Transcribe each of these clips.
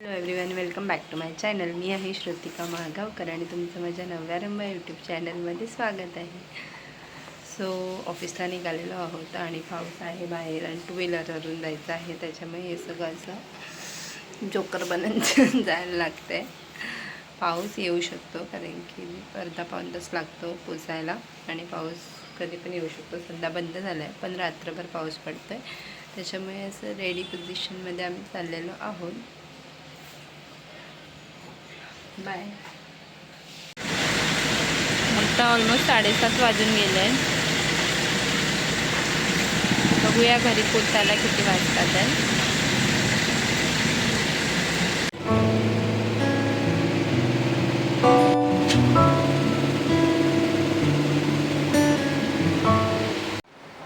Hello everyone welcome back to my channel मी आहे श्रुतिका महागावकर आणि तुमचं माझ्या नव्यारंभ यूट्यूब चॅनलमध्ये स्वागत आहे. सो ऑफिसला निघालेलो आहोत आणि पाऊस आहे बाहेर आणि टू व्हीलरवरून जायचं आहे. त्याच्यामुळे हे सगळं असं जोकर बनत जायला लागतं आहे पाऊस येऊ शकतो कारण की अर्धा पाऊण तास लागतो पोचायला आणि पाऊस कधी पण येऊ शकतो. सध्या बंद झाला आहे पण रात्रभर पाऊस पडतो आहे त्याच्यामुळे असं रेडी पोझिशनमध्ये आम्ही चाललेलो आहोत. बाय. आता ऑलमोस्ट साडेसात वाजून गेले बघूया घरी पोचायला किती वाजतात आहे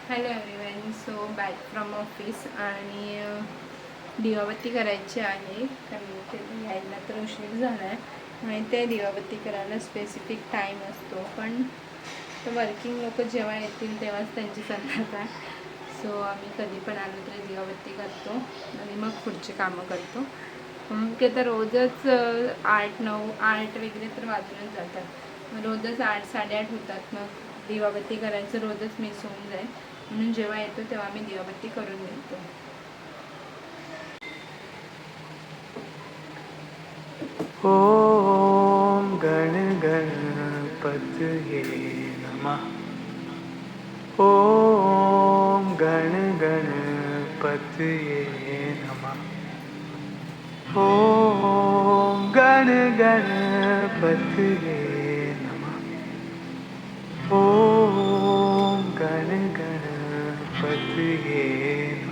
hello everyone so back from office आणि दिवाबत्ती करायची आहे. कारण यायला तर उशीर झाला आहे आणि ते दिवाबत्ती करायला स्पेसिफिक टाईम असतो. पण वर्किंग लोक जेव्हा येतील तेव्हाच त्यांची संध्याकाळ. सो आम्ही कधी पण आलो तरी दिवाबत्ती करतो आणि मग पुढची कामं करतो. म्हणून की आता रोजच आठ नऊ आठ वगैरे तर वाजूनच जातात. मग रोजच आठ साडेआठ होतात. मग दिवाबत्ती करायचं रोजच मिस होऊन जाईल. म्हणून जेव्हा येतो तेव्हा आम्ही दिवाबत्ती करून घेतो हो. गण गणपतये नमः ॐ गण गणपतये नमः ॐ गण गणपतये नमः ॐ गण गणपतये नमः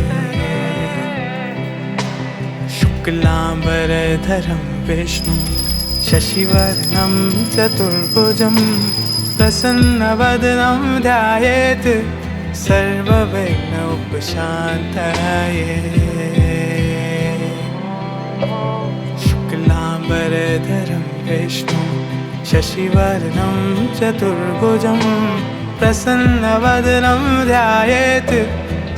शुक्लाम्बरधरं विष्णुं शशिवर्णं चतुर्भुजं प्रसन्नवदनं ध्यायेत् सर्वविघ्नोपशान्तये शुक्लाम्बरधरं विष्णुं शशिवर्णं चतुर्भुजं प्रसन्नवदनं ध्यायेत्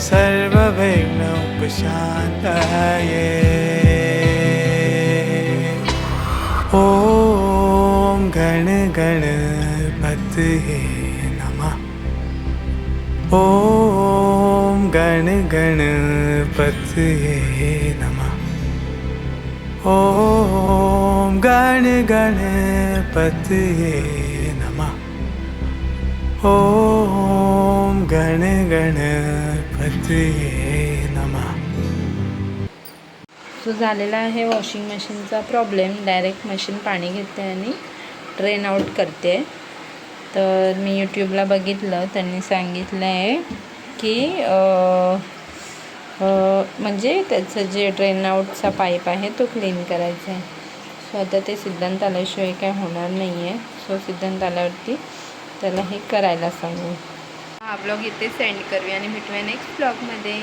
सर्वविघ्नोपशान्तये गण गणपतये नमः ॐ गण गणपतये नमः ॐ गण गणपते नमः ॐ गण गणपते नमः सो झालेला आहे वॉशिंग मशीनचा प्रॉब्लेम डायरेक्ट मशीन पाणी घेते आणि ट्रेन आउट करते. तर मी यूट्यूबला बघितलं त्यांनी सांगितलं आहे की म्हणजे त्याचं जे ट्रेन आउटचा पाईप आहे तो क्लीन करायचा आहे. सो आता ते सिद्धांत आल्याशिवाय काय होणार नाही आहे सो सिद्धांत आल्यावरती त्याला हे करायला सांगू. हा ब्लॉग इथे सेंड करूया आणि भेटूया नेक्स्ट ब्लॉगमध्ये